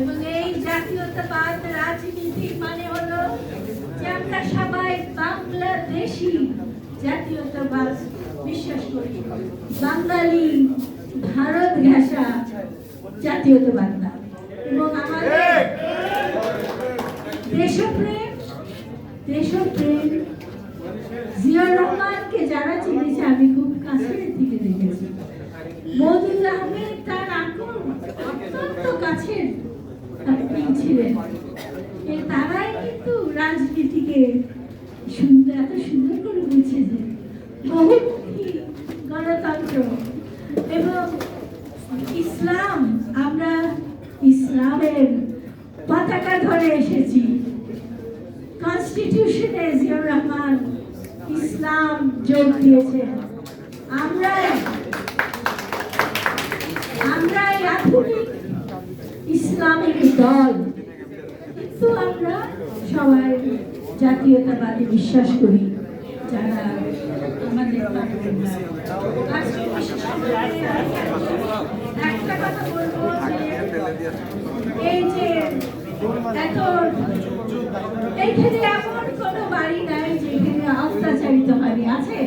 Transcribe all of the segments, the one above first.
এবং এই জাতীয়তাবাদ রাজনীতি মানে হলো যে আমরা সবাই বাংলাদেশি জাতীয়তাবাদ বিশ্বাস বাঙালি ভারত ঘেঁষা জাতীয়তাবাদ না। এবং আমাদের দেশপ্রেম দেশপ্রেম জিয়াউর রহমানকে যারা চিনেছে, আমি খুব কাছের থেকে দেখেছি মজুদ আহমেদ তার আকর অত্যন্ত কাছের ছিলেন। তারাই কিন্তু রাজনীতিকে সুন্দর, এত সুন্দর করে বুঝেছে বহুমুখী গণতন্ত্র এবং ইসলাম, আমরা ইসলামের পতাকা ধরে এসেছি। কনস্টিটিউশনে জিয়াউর রহমান ইসলাম যোগ আমরা আমরা দল। কিন্তু আমরা সবাই জাতীয়তাবাদে বিশ্বাস করি, যারা আমাদের এই যে এত এইখানে এমন কোনো বাড়ি নাই যেখানে অত্যাচারিত হয়নি আছে?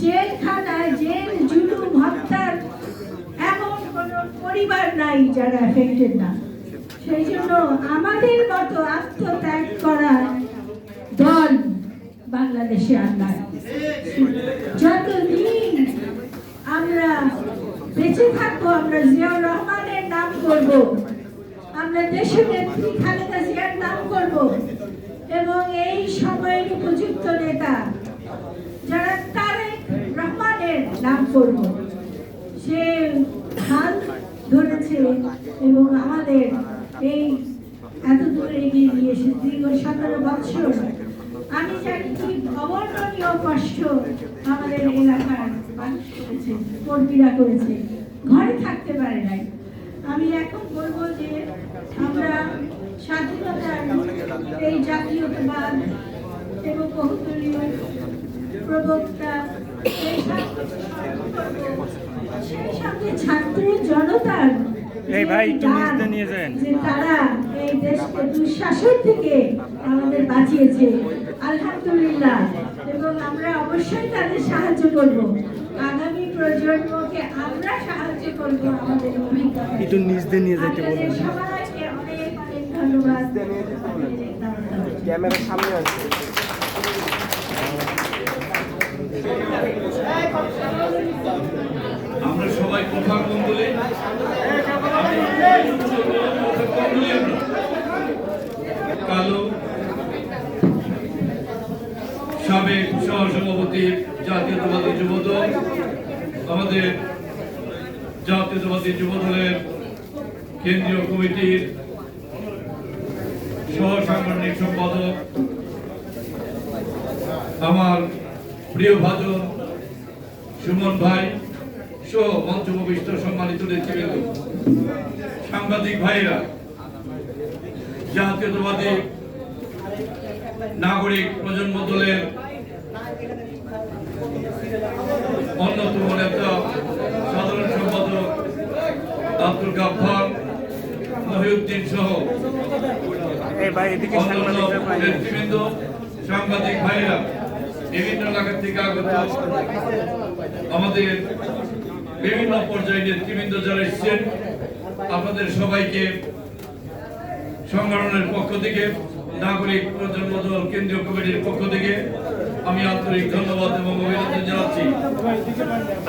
জেলখানায় জেল, জুলুম, হত্যার এমন কোনো পরিবার নাই যারা এফেক্টেড না। সেই জন্য আমাদের মতো আত্মত্যাগ করা দল বাংলাদেশে আর নাই। যতদিন আমরা বেঁচে থাকব, আমরা জিয়াউর রহমানের নাম করব, আমরা দেশের নেত্রী খালেদা জিয়ার নাম করব, এবং এই সময়ের উপযুক্ত নেতা যারা তারেক রহমানের নাম করব, সে হাল ধরেছে এবং আমাদের এই এত দূর এগিয়ে নিয়ে এসে দীর্ঘ সতেরো বছর। আমি জানি কি অবর্ণনীয় কষ্ট আমাদের এলাকার মানুষ করেছে, কর্মীরা করেছে। ঘরে থাকতে পারে নাই। আমি এখন বলব যে আমরা স্বাধীনতার এই জাতীয়তাবাদ এবং বহুদলীয় প্রবক্তা সেই সঙ্গে ছাত্র জনতার এই ভাই, একটু নিচে নিয়ে যান। যে তারা এই দেশকে দুঃশাসন থেকে আমাদের বাঁচিয়েছে আলহামদুলিল্লাহ। এবং আমরা অবশ্যই তাদের সাহায্য করব। আগামী প্রজন্মকে আমরা সাহায্য করব আমাদের অভিজ্ঞতা। একটু নিচ দিয়ে নিয়ে যেতে বলুন সবাইকে অনেক অনেক ধন্যবাদ। ক্যামেরার সামনে আছে আমরা সবাই কথা কম বলি কালো সাবেক সহসভাপতি জাতীয়তাবাদী যুবদল, আমাদের জাতীয়তাবাদী যুবদলের কেন্দ্রীয় কমিটির সহ সাংগঠনিক সম্পাদক, আমার প্রিয় ভাজন সুমন ভাই সহ মঞ্চভূমিষ্ঠ সম্মানিত নেতৃবৃন্দ, সাংবাদিক ভাইরা জাতীয়তাবাদী নাগরিক প্রজন্ম দলের অন্যতম নেতা সাধারণ সম্পাদক আব্দুল গাফফার মহিউদ্দিন সহ। নেতৃবৃন্দ সাংবাদিক ভাইরা বিভিন্ন এলাকা থেকে আগত আমাদের বিভিন্ন পর্যায়ে নেতৃবৃন্দ যারা এসেছেন আপনাদের সবাইকে সংগঠনের পক্ষ থেকে নাগরিক প্রজন্ম দল কেন্দ্রীয় কমিটির পক্ষ থেকে আমি আন্তরিক ধন্যবাদ এবং অভিনন্দন জানাচ্ছি।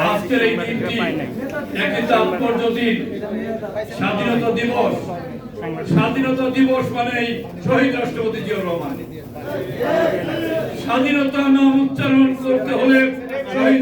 আজকের এই দিনটি একটি তাৎপর্য দিন। স্বাধীনতা দিবস। স্বাধীনতা দিবস মানেই শহীদ রাষ্ট্রপতি জিয়াউর রহমান। স্বাধীনতা নাম উচ্চারণ করতে হলে শহীদ